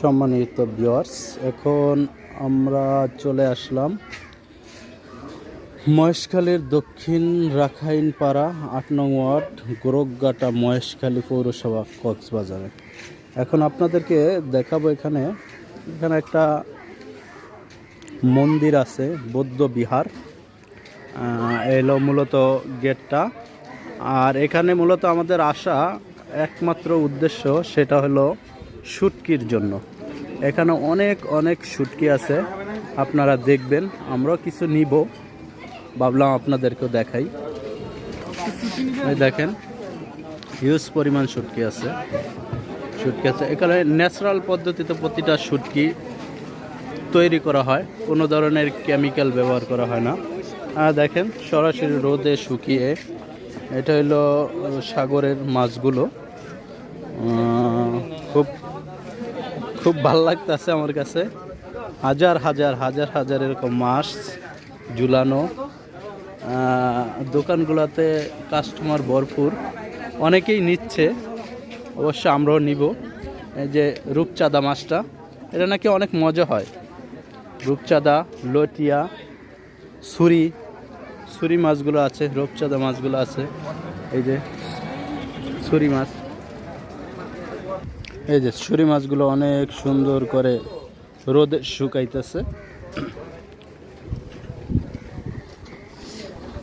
সম্মানিত ভিউয়ার্স এখন আমরা চলে আসলাম মহেশখালীর দক্ষিণ রাখাইনপাড়া আট নং ওয়ার্ড গোরকগাটা মহেশখালী পৌরসভা, কক্সবাজারে। এখন আপনাদেরকে দেখাবো এখানে এখানে একটা মন্দির আছে, বৌদ্ধ বিহার। এলো মূলত গেটটা। আর এখানে মূলত আমাদের আসা একমাত্র উদ্দেশ্য, সেটা হলো শুটকির জন্য। এখানে অনেক অনেক শুটকি আছে। আপনারা দেখবেন, আমরাও কিছু নিব। ভাবলাম আপনাদেরকেও দেখাই। দেখেন, হিউজ পরিমাণ শুটকি আছে। শুটকি আছে। এখানে ন্যাচারাল পদ্ধতিতে প্রতিটা শুটকি তৈরি করা হয়। কোনো ধরনের কেমিক্যাল ব্যবহার করা হয় না। আর দেখেন, সরাসরি রোদে শুকিয়ে, এটা হলো সাগরের মাছগুলো। খুব খুব ভালো লাগতেছে আমার কাছে। হাজার হাজার হাজার হাজার এরকম মাছ ঝুলানো। দোকানগুলোতে কাস্টমার ভরপুর। অনেকেই নিচ্ছে, অবশ্য আমরাও নিব। এই যে রূপচাঁদা মাছটা, এটা নাকি অনেক মজা হয়। রূপচাঁদা, লটিয়া, ছুরি ছুরি মাছগুলো আছে, রূপচাঁদা মাছগুলো আছে। এই যে ছুরি মাছ। এই যে ছুরি মাছগুলো অনেক সুন্দর করে রোদে শুকাইতেছে।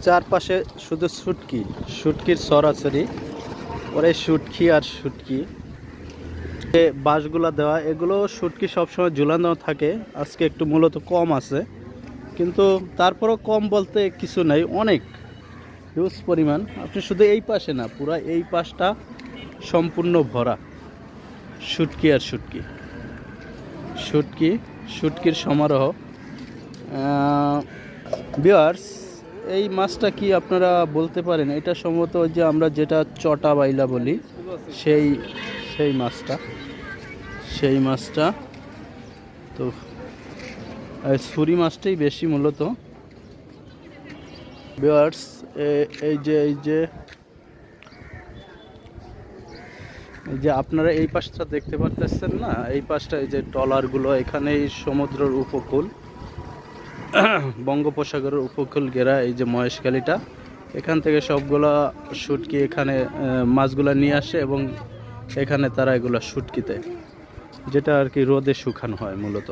চারপাশে শুধু শুটকি, শুটকির সরাসরি পরে শুটকি আর শুটকি। যে বাঁশগুলা দেওয়া, এগুলো শুটকি সবসময় ঝুলানো থাকে। আজকে একটু মূলত কম আছে। কিন্তু তারপরও কম বলতে কিছু নাই, অনেক। হিউজ পরিমাণ। আপনি শুধু এই পাশে না, পুরো এই পাশটা সম্পূর্ণ ভরা। শুটকি আর শুটকি। শুটকি, শুটকির সমারোহ। বিয়ার্স এই মাছটা কি আপনারা বলতে পারেন? এটা সম্ভবত যে আমরা যেটা চটা বাইলা বলি, সেই সেই মাছটা। সেই মাছটা। তো ছুরি মাছটাই বেশি মূলত। বিয়ার্স এই যে এই যে যে আপনারা এই পাশটা দেখতে পারতেছেন না, এই পাশটা এই যে ট্রলারগুলো, এখানেই সমুদ্রের উপকূল, বঙ্গোপসাগরের উপকূল ঘেরা এই যে মহেশখালীটা এখান থেকে সবগুলা শুটকি এখানে মাছগুলা নিয়ে আসে এবং এখানে তারা এগুলো শুটকিতে, যেটা আর কি রোদে শুকানো হয় মূলত।